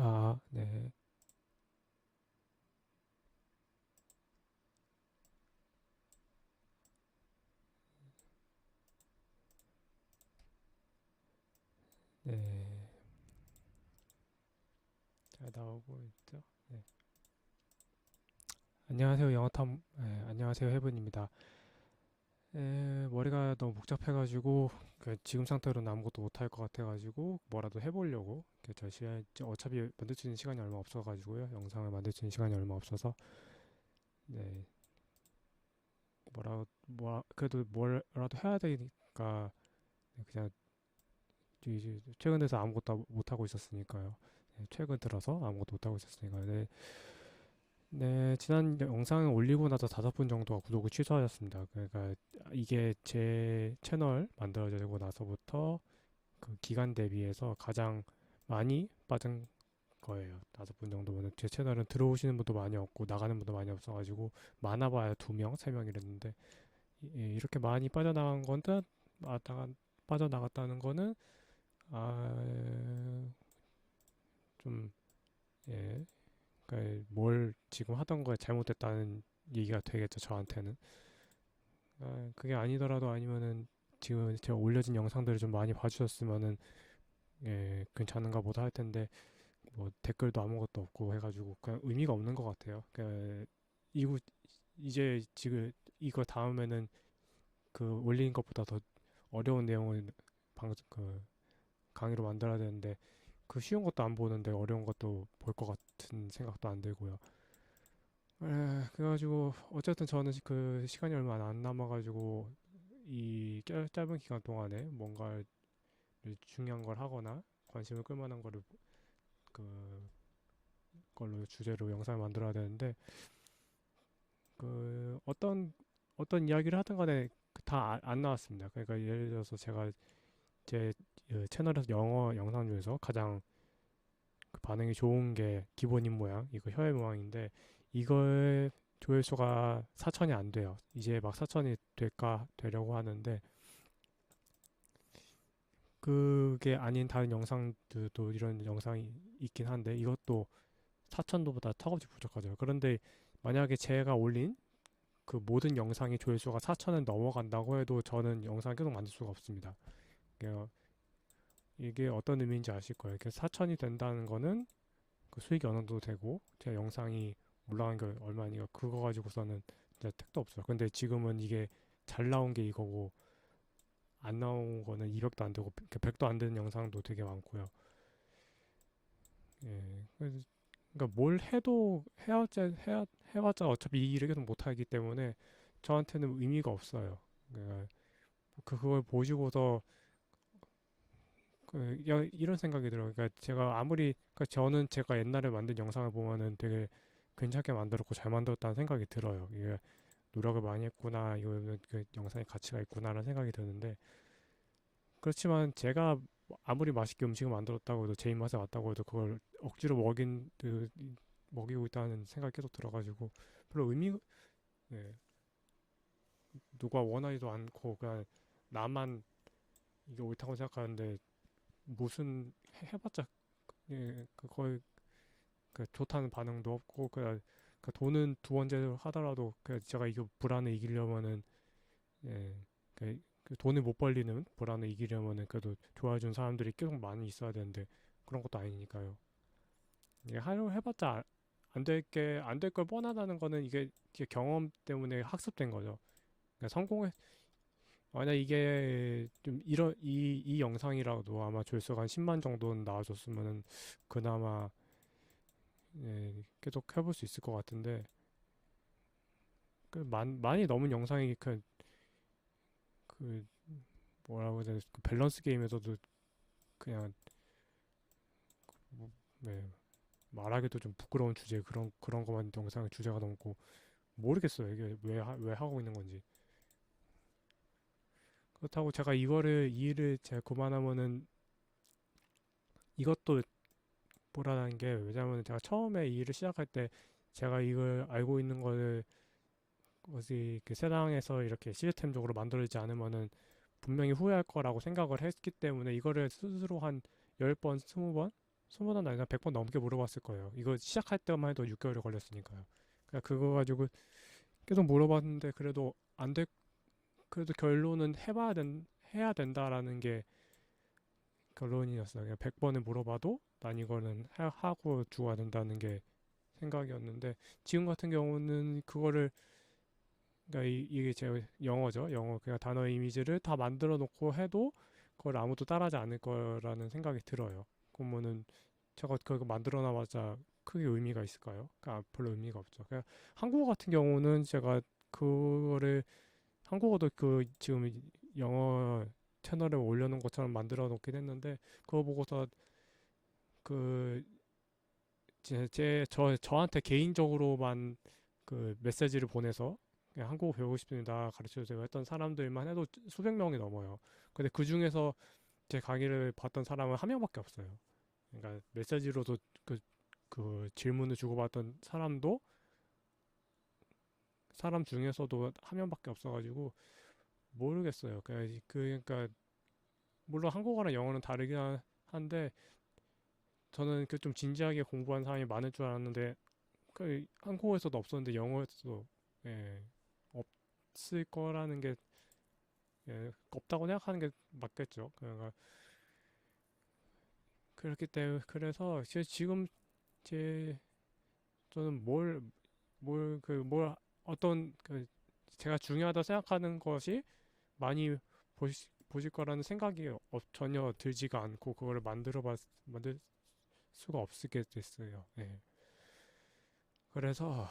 아, 네. 네. 잘 나오고 있죠? 네. 안녕하세요. 영어탐, 네, 안녕하세요. 해븐입니다. 에, 머리가 너무 복잡해가지고, 그 지금 상태로는 아무것도 못할 것 같아가지고, 뭐라도 해보려고. 그저 시간, 저 어차피 만들 수 있는 시간이 얼마 없어가지고요. 영상을 만들 수 있는 시간이 얼마 없어서, 네. 뭐라, 뭐, 그래도 뭐라도 해야 되니까, 그냥, 최근 들어서 아무것도 못하고 있었으니까요. 네, 최근 들어서 아무것도 못하고 있었으니까. 네. 네, 지난 영상을 올리고 나서 다섯 분 정도가 구독을 취소하셨습니다. 그러니까 이게 제 채널 만들어지고 나서부터 그 기간 대비해서 가장 많이 빠진 거예요. 다섯 분 정도면 제 채널은 들어오시는 분도 많이 없고 나가는 분도 많이 없어가지고 많아봐야 두 명, 세 명 이랬는데 예, 이렇게 많이 빠져나간 건데 빠져나갔다는 거는 아, 좀 예. 그러니까 뭘 지금 하던 거에 잘못됐다는 얘기가 되겠죠, 저한테는. 아, 그게 아니더라도 아니면은 지금 제가 올려진 영상들을 좀 많이 봐주셨으면은 예, 괜찮은가 보다 할 텐데 뭐 댓글도 아무것도 없고 해가지고 그냥 의미가 없는 것 같아요. 그러니까 이거 이제 지금 이거 다음에는 그 올린 것보다 더 어려운 내용을 방 그 강의로 만들어야 되는데 그 쉬운 것도 안 보는데 어려운 것도 볼 것 같 은 생각도 안 들고요. 에, 그래가지고 어쨌든 저는 그 시간이 얼마 안 남아가지고 이 짧은 기간 동안에 뭔가 중요한 걸 하거나 관심을 끌만한 거를 그 걸로 주제로 영상을 만들어야 되는데 그 어떤 어떤 이야기를 하든 간에 다 안 나왔습니다. 그러니까 예를 들어서 제가 제그 채널에서 영어 영상 중에서 가장 그 반응이 좋은 게 기본인 모양, 이거 혀의 모양인데 이거의 조회수가 4천이 안 돼요. 이제 막 4천이 될까 되려고 하는데 그게 아닌 다른 영상들도 이런 영상이 있긴 한데 이것도 4천도보다 턱없이 부족하죠. 그런데 만약에 제가 올린 그 모든 영상이 조회수가 4천을 넘어간다고 해도 저는 영상 계속 만들 수가 없습니다. 그러니까 이게 어떤 의미인지 아실 거예요. 이렇게 4천이 된다는 거는 그 수익이 어느 정도 되고 제 영상이 올라간 게 얼마니까 그거 가지고서는 진짜 택도 없어요. 근데 지금은 이게 잘 나온 게 이거고 안 나온 거는 200도 안 되고 100도 안 되는 영상도 되게 많고요. 예. 그러니까 뭘 해도 해왔자 해야 해왔자 어차피 이 일을 계속 못 하기 때문에 저한테는 의미가 없어요. 그러니까 그걸 보시고서 그, 야, 이런 생각이 들어요. 그러니까 제가 아무리, 그러니까 저는 제가 옛날에 만든 영상을 보면은 되게 괜찮게 만들었고 잘 만들었다는 생각이 들어요. 이게 노력을 많이 했구나, 이거는 그 영상에 가치가 있구나라는 생각이 드는데, 그렇지만 제가 아무리 맛있게 음식을 만들었다고 해도 제 입맛에 맞다고 해도 그걸 억지로 먹인, 그, 먹이고 있다는 생각이 계속 들어가지고, 별로 의미, 네. 누가 원하지도 않고, 그냥 나만 이게 옳다고 생각하는데, 무슨 해봤자 예, 그 거의 그 좋다는 반응도 없고 그, 그 돈은 두 번째로 하더라도 그 제가 이거 불안을 이기려면은 예, 그, 그 돈을 못 벌리는 불안을 이기려면은 그래도 좋아해 준 사람들이 계속 많이 있어야 되는데 그런 것도 아니니까요. 이게 하려 해봤자 안 될 게 안 될 걸 뻔하다는 거는 이게, 이게 경험 때문에 학습된 거죠. 그러니까 성공해 만약 이게 좀 이런 이, 이 영상이라도 아마 조회수가 한 10만 정도는 나와줬으면은 그나마 예, 계속 해볼 수 있을 것 같은데 그 많, 많이 넘은 영상이 그, 그 뭐라고 해야 되나 그 밸런스 게임에서도 그냥 뭐, 네, 말하기도 좀 부끄러운 주제 그런 그런 것만 영상의 주제가 넘고 모르겠어요 이게 왜 왜 하고 있는 건지. 그렇다고 제가 이거를 이 일을 제가 그만하면은 이것도 보라는 게 왜냐면 제가 처음에 이 일을 시작할 때 제가 이걸 알고 있는 거를 어디 그 세상에서 이렇게 시스템적으로 만들어지지 않으면은 분명히 후회할 거라고 생각을 했기 때문에 이거를 스스로 한 10번, 20번 스무 번 아니라 백번 넘게 물어봤을 거예요. 이거 시작할 때만 해도 6개월이 걸렸으니까요. 그러니까 그거 가지고 계속 물어봤는데 그래도 안 돼. 그래도 결론은 해봐야 된 해야 된다라는 게 결론이었어요. 그냥 100번을 물어봐도 난 이거는 하, 하고 죽어야 된다는 게 생각이었는데 지금 같은 경우는 그거를 그러니까 이, 이게 제 영어죠. 영어 그냥 단어 이미지를 다 만들어 놓고 해도 그걸 아무도 따라하지 않을 거라는 생각이 들어요. 그러면은 제가 그거 만들어 놔봤자 크게 의미가 있을까요? 그러니까 별로 의미가 없죠. 그냥 한국어 같은 경우는 제가 그거를 한국어도 그 지금 영어 채널에 올려놓은 것처럼 만들어 놓긴 했는데 그거 보고서 그 제저 저한테 개인적으로만 그 메시지를 보내서 한국어 배우고 싶습니다 가르쳐 주세요 했던 사람들만 해도 수백 명이 넘어요. 근데 그 중에서 제 강의를 봤던 사람은 한 명밖에 없어요. 그러니까 메시지로도 그, 그 질문을 주고받던 사람도 사람 중에서도 한 명밖에 없어가지고 모르겠어요. 그, 그러니까 물론 한국어랑 영어는 다르긴 한데 저는 그 좀 진지하게 공부한 사람이 많을 줄 알았는데 그 한국어에서도 없었는데 영어에서도 예, 없을 거라는 게 예, 없다고 생각하는 게 맞겠죠. 그러니까 그렇기 때문에 그래서 제 지금 제 저는 뭘 뭘 그뭘 어떤 그 제가 중요하다 생각하는 것이 많이 보시, 보실 거라는 생각이 어, 전혀 들지가 않고 그거를 만들어 봤 만들 수가 없게 됐어요. 네. 그래서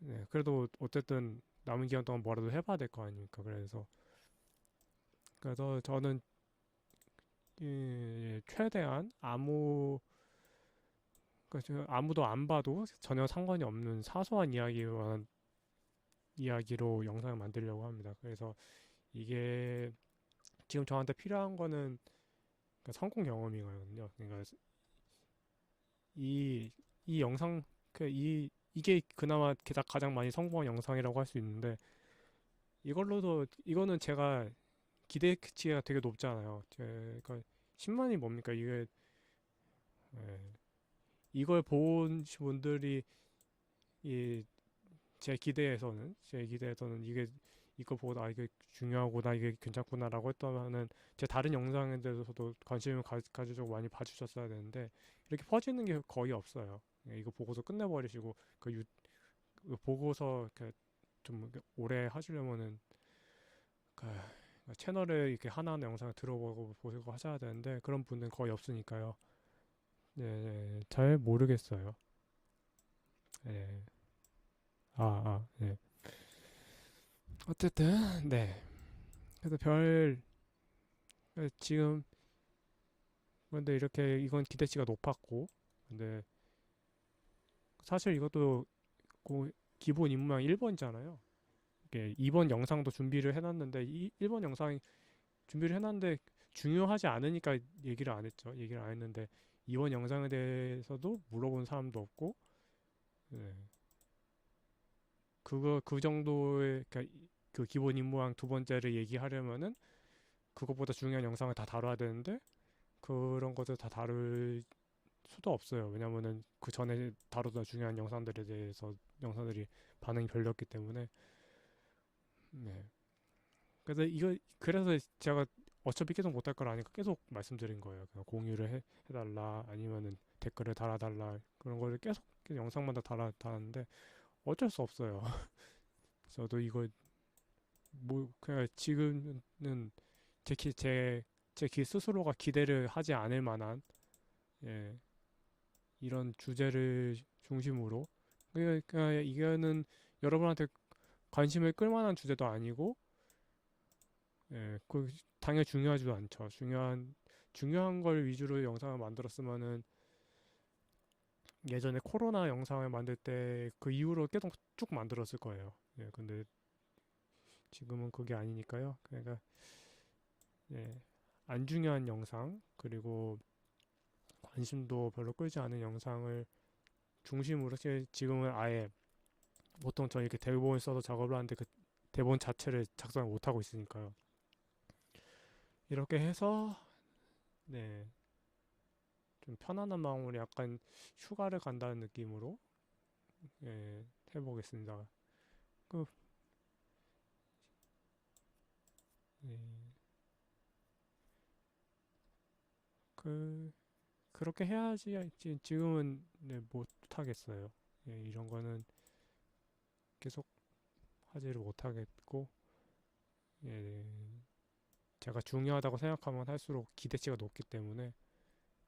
네, 그래도 어쨌든 남은 기간 동안 뭐라도 해봐야 될 거 아닙니까? 그래서 그래서 저는 예, 최대한 아무 그러니까 아무도 안 봐도 전혀 상관이 없는 사소한 이야기와 이야기로 영상을 만들려고 합니다. 그래서 이게 지금 저한테 필요한 거는 그러니까 성공 경험이거든요. 그러니까 이, 이 영상, 그, 이, 이게 그나마 가장 많이 성공한 영상이라고 할 수 있는데, 이걸로도, 이거는 제가 기대치가 되게 높잖아요. 제가 10만이 뭡니까? 이게, 예, 이걸 본 분들이, 이, 제 기대에서는, 제 기대에서는 이게 이거 보고 나 이게 중요하구나 이게 괜찮구나라고 했다면은 제 다른 영상에 대해서도 관심을 가, 가지고 많이 봐주셨어야 되는데 이렇게 퍼지는 게 거의 없어요. 예, 이거 보고서 끝내버리시고 그 유, 그 보고서 이렇게 좀 오래 하시려면은 그 채널에 이렇게 하나하나 영상을 들어보고 보시고 하셔야 되는데 그런 분은 거의 없으니까요. 네, 네잘 모르겠어요. 네. 아, 아, 네. 어쨌든 네 그래서 별 지금 근데 이렇게 이건 기대치가 높았고 근데 사실 이것도 그 기본 입문양 1번이잖아요 이게 2번 영상도 준비를 해놨는데 이 1번 영상 준비를 해놨는데 중요하지 않으니까 얘기를 안 했죠 얘기를 안 했는데 2번 영상에 대해서도 물어본 사람도 없고 네. 그거 그 정도의 그러니까 그 기본 임무왕 두 번째를 얘기하려면은 그것보다 중요한 영상을 다 다뤄야 되는데 그런 것들 다 다룰 수도 없어요. 왜냐면은 그 전에 다루던 중요한 영상들에 대해서 영상들이 반응이 별로였기 때문에 네. 그래서 이거 그래서 제가 어차피 계속 못할 걸 아니까 계속 말씀드린 거예요. 그냥 공유를 해, 해달라 아니면은 댓글을 달아달라 그런 거를 계속 영상마다 달아 달았는데 어쩔 수 없어요. 저도 이거 뭐 그냥 지금은 제제제 스스로가 기대를 하지 않을 만한 예 이런 주제를 중심으로 그러니까 이거는 여러분한테 관심을 끌만한 주제도 아니고 예 그 당연히 중요하지도 않죠 중요한 중요한 걸 위주로 영상을 만들었으면은 예전에 코로나 영상을 만들 때 그 이후로 계속 쭉 만들었을 거예요. 예, 근데 지금은 그게 아니니까요. 그러니까 예, 안 중요한 영상 그리고 관심도 별로 끌지 않은 영상을 중심으로 지금은 아예 보통 저 이렇게 대본을 써서 작업을 하는데 그 대본 자체를 작성을 못 하고 있으니까요. 이렇게 해서 네 좀 편안한 마음으로 약간 휴가를 간다는 느낌으로 예, 해보겠습니다. 그 예, 그 그렇게 해야지 지- 지금은 네, 못 하겠어요. 예, 이런 거는 계속 하지를 못하겠고 예, 제가 중요하다고 생각하면 할수록 기대치가 높기 때문에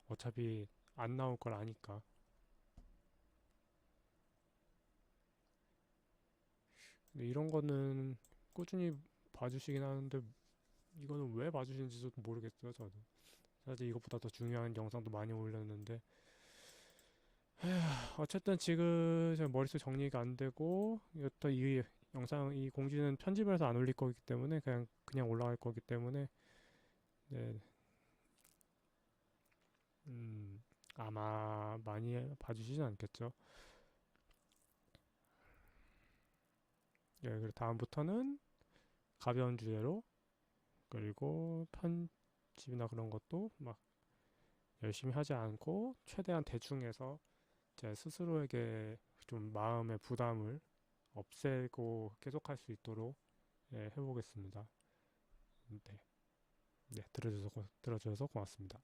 어차피 안 나올 걸 아니까. 근데 이런 거는 꾸준히 봐주시긴 하는데 이거는 왜 봐주시는지도 모르겠어요 저도 사실 이것보다 더 중요한 영상도 많이 올렸는데. 에휴, 어쨌든 지금 제 머릿속 정리가 안 되고 또이 영상 이 공지는 편집을 해서 안 올릴 거기 때문에 그냥 그냥 올라갈 거기 때문에. 네, 음, 아마 많이 봐주시진 않겠죠. 예, 그리고 다음부터는 가벼운 주제로 그리고 편집이나 그런 것도 막 열심히 하지 않고 최대한 대충해서 제 스스로에게 좀 마음의 부담을 없애고 계속할 수 있도록 예, 해보겠습니다. 네, 네 들어줘서 고- 들어줘서 고맙습니다.